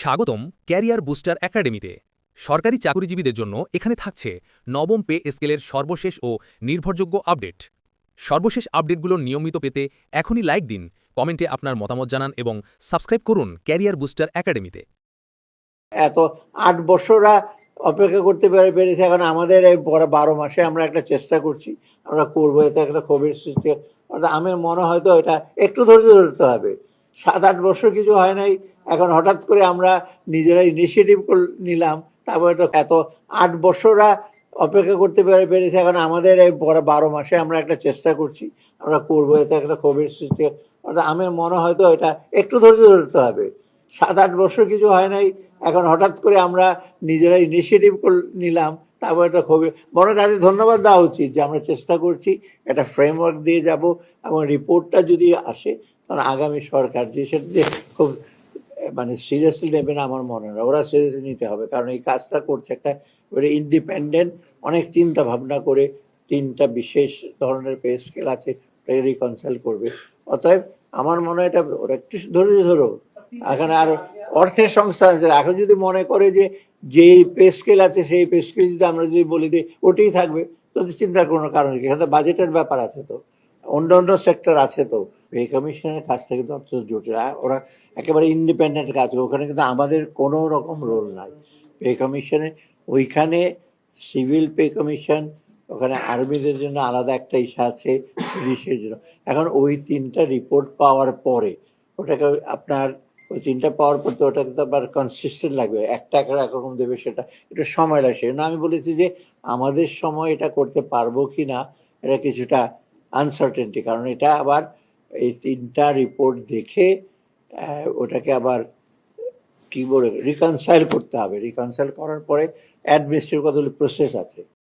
স্বাগতম career booster একাডেমিতে। সরকারি চাকরিজীবীদের জন্য এখানে থাকছে নবম পে স্কেলের সর্বশেষ ও নির্ভরযোগ্য আপডেট। সর্বশেষ আপডেটগুলো নিয়মিত পেতে এখনই লাইক দিন, কমেন্টে আপনার মতামত জানান এবং সাবস্ক্রাইব করুন ক্যারিয়ার বুস্টার একাডেমিতে। এত আট বছররা অপেক্ষা করতে পেরে পেরেছে, এখন আমাদের এই বারো মাসে আমরা একটা চেষ্টা করছি, আমরা করব, এতে একটা কোভিড সৃষ্টি আমার মনে হয়তো এটা একটু ধৈর্য ধরতে হবে। সাত আট বছর কিছু হয় নাই এখন হঠাৎ করে আমরা নিজেরা ইনিশিয়েটিভ নিলাম, তারপরে তো এত আট বছররা অপেক্ষা করতে পেরে, পেরেছে, এখন আমাদের এই বারো মাসে আমরা একটা চেষ্টা করছি, আমরা করব, এতে একটা কোভিড সৃষ্টি অর্থাৎ আমার মনে হয়তো এটা একটু ধৈর্য ধরতে হবে। সাত আট বছর কিছু হয় নাই, এখন হঠাৎ করে আমরা নিজেরা ইনিশিয়েটিভ নিলাম, তারপরে তো খুবই বড় তাদের ধন্যবাদ দেওয়া উচিত যে আমরা চেষ্টা করছি, একটা ফ্রেমওয়ার্ক দিয়ে যাব এবং রিপোর্টটা যদি আসে তখন আগামী সরকার যে সেটা খুব মানে সিরিয়াসলি নেবে না আমার মনে হয়। ওরা সিরিয়াসলি নিতে হবে। কারণ এই কাজটা করছে একটা ইন্ডিপেন্ডেন্ট অনেক চিন্তা ভাবনা করে তিনটা বিশেষ ধরনের পে স্কেল আছে রিকনসাইল করবে। অতএব আমার মনে হয় এটা ওরা একটু ধরে ধরো। এখানে আর অর্থের সংস্থা আছে। এখন যদি মনে করে যে যেই পে স্কেল আছে, সেই পে স্কেল যদি আমরা যদি বলি দিই ওটাই থাকবে তো চিন্তার কোনো কারণ এখানে বাজেটের ব্যাপার আছে তো। অন্য অন্য সেক্টর আছে তো। পে কমিশনের কাজটা কিন্তু অত্যন্ত জটিল ওরা একেবারে ইন্ডিপেন্ডেন্ট কাজ করে। ওখানে কিন্তু আমাদের কোনো রকম রোল নাই। পে কমিশনে ওইখানে সিভিল পে কমিশন ওখানে আর্মিদের জন্য আলাদা একটা ইসা আছে, পুলিশের জন্য। এখন ওই তিনটা রিপোর্ট পাওয়ার পরে, ওটাকে আপনার ওই তিনটা পাওয়ার পর তো ওটা কিন্তু আবার কনসিস্টেন্ট লাগবে। একটা একটা একরকম দেবে সেটা। এটা সময় লাগছে না আমি বলেছি যে আমাদের সময় এটা করতে পারব কি না এটা কিছুটা আনসার্টেনটি কারণ এটা আবার এই তিনটা রিপোর্ট দেখে ওটাকে আবার কি বলে রিকনসাইল করতে হবে। রিকনসাইল করার পরে অ্যাডমিনিস্ট্রেটিভ কতগুলি প্রসেস আছে।